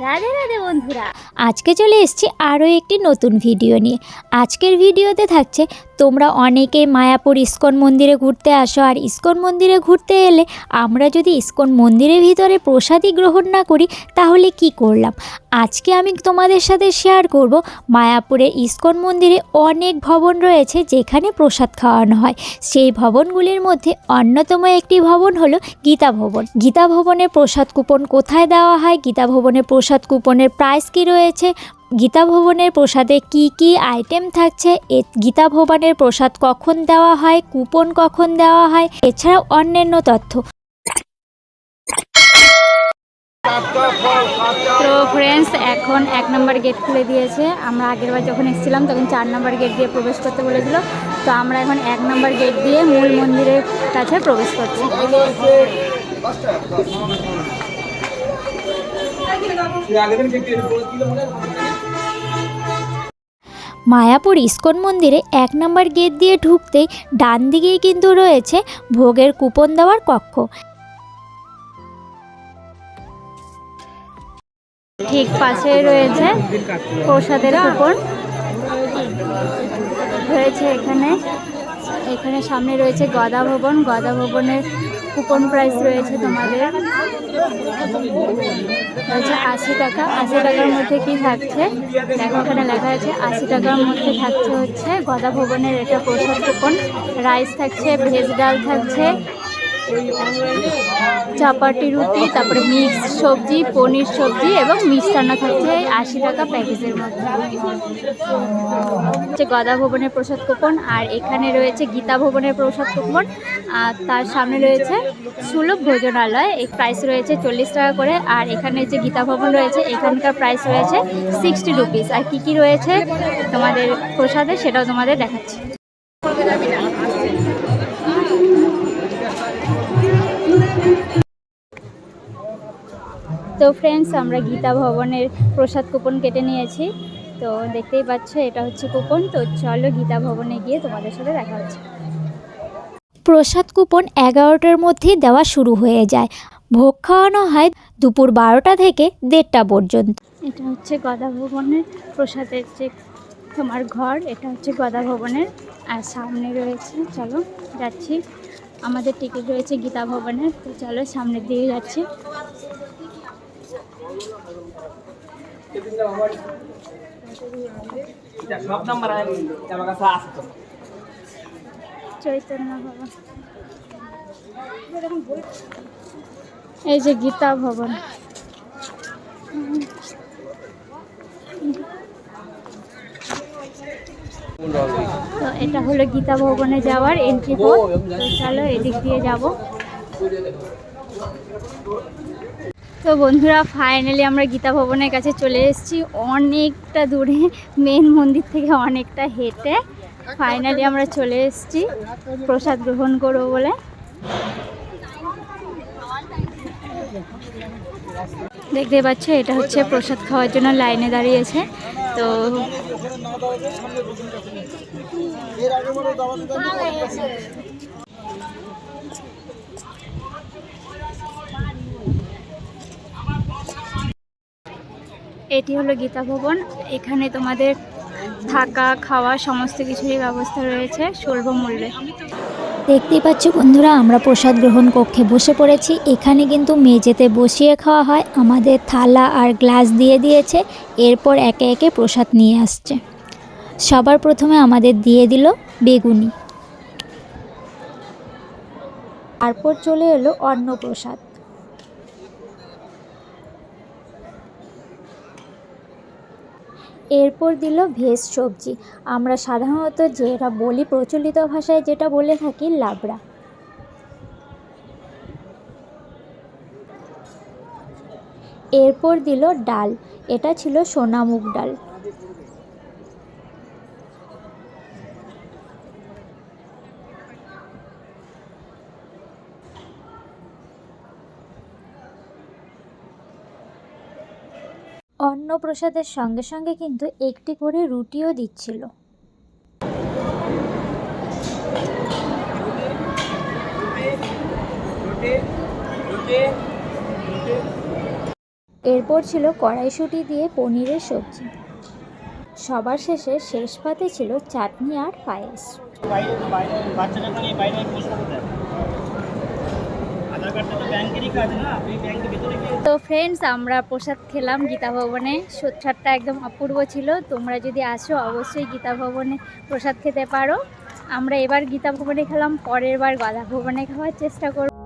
রাধে রাধে বন্ধুরা। আজকে চলে এসছি আরও একটি নতুন ভিডিও নিয়ে। আজকের ভিডিওতে থাকছে, তোমরা অনেকেই মায়াপুর ইস্কন মন্দিরে ঘুরতে আসো, আর ইস্কন মন্দিরে ঘুরতে এলে আমরা যদি ইস্কন মন্দিরের ভিতরে প্রসাদই গ্রহণ না করি, তাহলে কি করলাম? আজকে আমি তোমাদের সাথে শেয়ার করব, মায়াপুরে ইস্কন মন্দিরে অনেক ভবন রয়েছে যেখানে প্রসাদ খাওয়ানো হয়। সেই ভবনগুলির মধ্যে অন্যতম একটি ভবন হলো গীতা ভবন। গীতা ভবনে প্রসাদ কুপন কোথায় দেওয়া হয়? গীতা ভবনে প্রসাদ কুপনের প্রাইস কী রয়েছে? গীতা ভবনের প্রসাদে কি কি আইটেম থাকছে? এ গীতা ভবনের প্রসাদ কখন দেওয়া হয়? কুপন কখন দেওয়া হয়? এছাড়াও অন্যান্য তথ্য। তো ফ্রেন্ডস এখন এক নম্বর গেট খুলে দিয়েছে। আমরা আগেরবার যখন এসেছিলাম, তখন চার নম্বর গেট দিয়ে প্রবেশ করতে বলেছিল। তো আমরা এখন এক নম্বর গেট দিয়ে মূল মন্দিরের কাছে প্রবেশ করছি। মায়াপুর ইস্কন মন্দিরে এক নম্বর গেট দিয়ে ঢুকতেই ডান দিকেই কিন্তু রয়েছে ভোগের কুপন দেওয়ার কক্ষ। ঠিক পাশে রয়েছে প্রসাদের কুপন। রয়েছে এখানে। এখানে সামনে রয়েছে গদা ভবন গদা ভবনের কুপন প্রাইস রয়েছে তোমাদের। রয়েছে আশি টাকা। আশি টাকার মধ্যে কি থাকছে? দেখো, এখানে লেখা আছে, আশি টাকার মধ্যে থাকছে হচ্ছে গদা ভবনের এটা প্রসাদ কুপন রাইস থাকছে, ভেজ ডাল থাকছে চাপাটি রুটি, তারপরে মিক্স সবজি, পনির সবজি এবং মিষ্টান্ন থাকছে আশি টাকা প্যাকেজের মধ্যে। গদা ভবনের প্রসাদ কুপন, আর এখানে রয়েছে গীতা ভবনের প্রসাদ কুপন, আর তার সামনে রয়েছে সুলভ ভোজনালয় এই প্রাইস রয়েছে চল্লিশ টাকা করে, আর এখানে যে গীতা ভবন রয়েছে, এখানকার প্রাইস রয়েছে সিক্সটি রুপিস আর কী কী রয়েছে তোমাদের প্রসাদে সেটাও তোমাদের দেখাচ্ছি। তো ফ্রেন্ডস আমরা গীতা ভবনের প্রসাদ কুপন কেটে নিয়েছি। তো দেখতেই পাচ্ছ এটা হচ্ছে কুপন তো চলো গীতা ভবনে গিয়ে তোমাদের সাথে দেখা হচ্ছে। প্রসাদ কুপন এগারোটার মধ্যেই দেওয়া শুরু হয়ে যায়। ভোগ খাওয়ানো হয় দুপুর বারোটা থেকে দেড়টা পর্যন্ত। এটা হচ্ছে গদা ভবনের প্রসাদের যে তোমার ঘর এটা হচ্ছে গদা ভবনের। আর সামনে রয়েছে চলো যাচ্ছি। আমাদের টিকিট রয়েছে গীতা ভবনের। তো চলো সামনের দিকে যাচ্ছি। এই যে গীতা ভবন। তো এটা হলো গীতা ভবনে যাওয়ার এন্ট্রি পথ চলো এদিক দিয়ে যাব। তো বন্ধুরা ফাইনালি আমরা গীতা ভবনের কাছে চলে এসেছি। অনেকটা দূরে মেন মন্দির থেকে অনেকটা হেঁটে। ফাইনালি আমরা চলে এসেছি, প্রসাদ গ্রহণ করব বলে। দেখতে পাচ্ছ, এটা হচ্ছে প্রসাদ খাওয়ার জন্য লাইনে দাঁড়িয়েছে। তো এটি হলো গীতা ভবন। এখানে তোমাদের থাকা, খাওয়া সমস্ত কিছুরই ব্যবস্থা রয়েছে স্বল্প মূল্যে। দেখতেই পাচ্ছ বন্ধুরা, আমরা প্রসাদ গ্রহণ কক্ষে বসে পড়েছি। এখানে কিন্তু মেঝেতে বসিয়ে খাওয়া হয়। আমাদের থালা আর গ্লাস দিয়ে দিয়েছে। এরপর একে একে প্রসাদ নিয়ে আসছে। সবার প্রথমে আমাদের দিয়ে দিল বেগুনি। তারপর চলে এলো অন্নপ্রসাদ এরপর দিল ভেজ সবজি। আমরা সাধারণত যেটা বলি প্রচলিত ভাষায় যেটা বলে থাকি লাবড়া। এরপর দিল ডাল। এটা ছিল সোনামুগ ডাল। অন্নপ্রসাদের সঙ্গে সঙ্গে কিন্তু একটি করে রুটিও দিচ্ছিল এরপর ছিল কড়াইশুঁটি দিয়ে পনিরের সবজি সবার শেষে শেষ পাতে ছিল চাটনি আর পায়েস তো ফ্রেন্ডস আমরা প্রসাদ খেলাম গীতা ভবনে। সোচ্ছাদটা একদম অপূর্ব ছিল। তোমরা যদি আসো, অবশ্যই গীতা ভবনে প্রসাদ খেতে পারো। আমরা এবার গীতা ভবনে খেলাম, পরের বার গদা ভবনে খাওয়ার চেষ্টা করব।